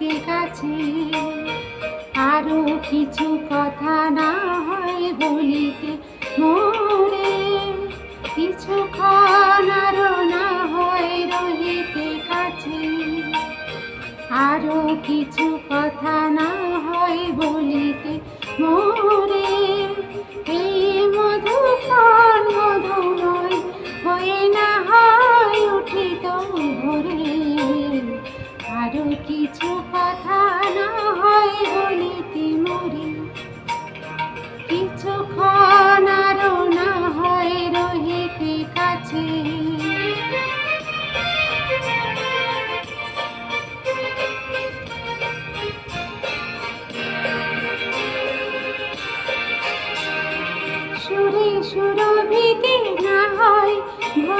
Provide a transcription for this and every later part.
হাতের কাছে আরও কিছু কথা না হয় বলিতে মনে, কিছু আরও না হয় রহিতে কাছে আরও কিছু কথা না হয় বলিতে মনে।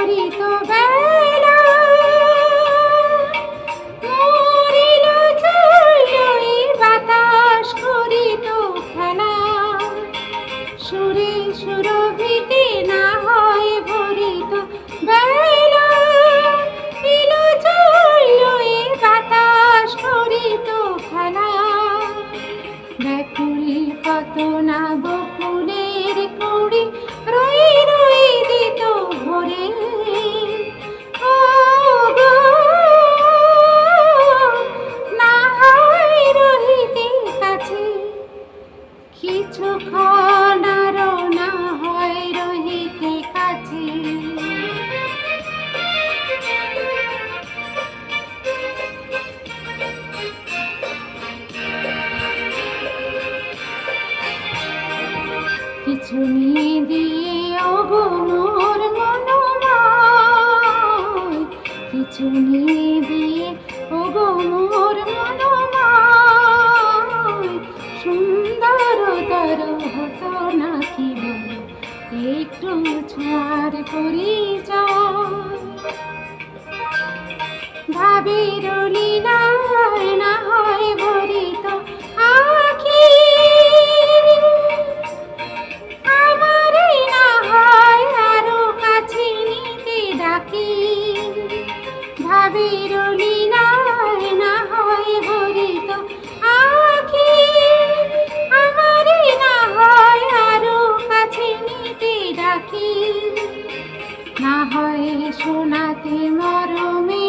ভরিত বেলা মরিল কিছুক্ষণ আরও না হয় রহিতে কাছে। কিছু নিয়ে দিয়ে মোর কিছু নিয়ে পরিচয় ভাবির লীলায় না হয় ভরিত আখি। আমারে না হয় আরও কাছে নিতে ডাকি। ভাবির লীলায় না হয় ভরিত আখি। আমারে না হয় আরও কাছে নিতে ডাকি। না হয় শোনাতে মরমে,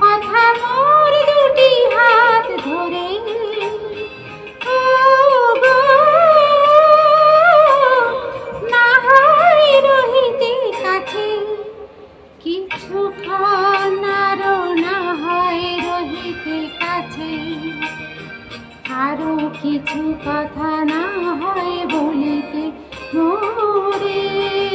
কথা মোর দুটি হাত ধরে। না হয় কাছে আরও না হয় কাছে। আরও কিছু কথা না হয় বলিতে মোরে।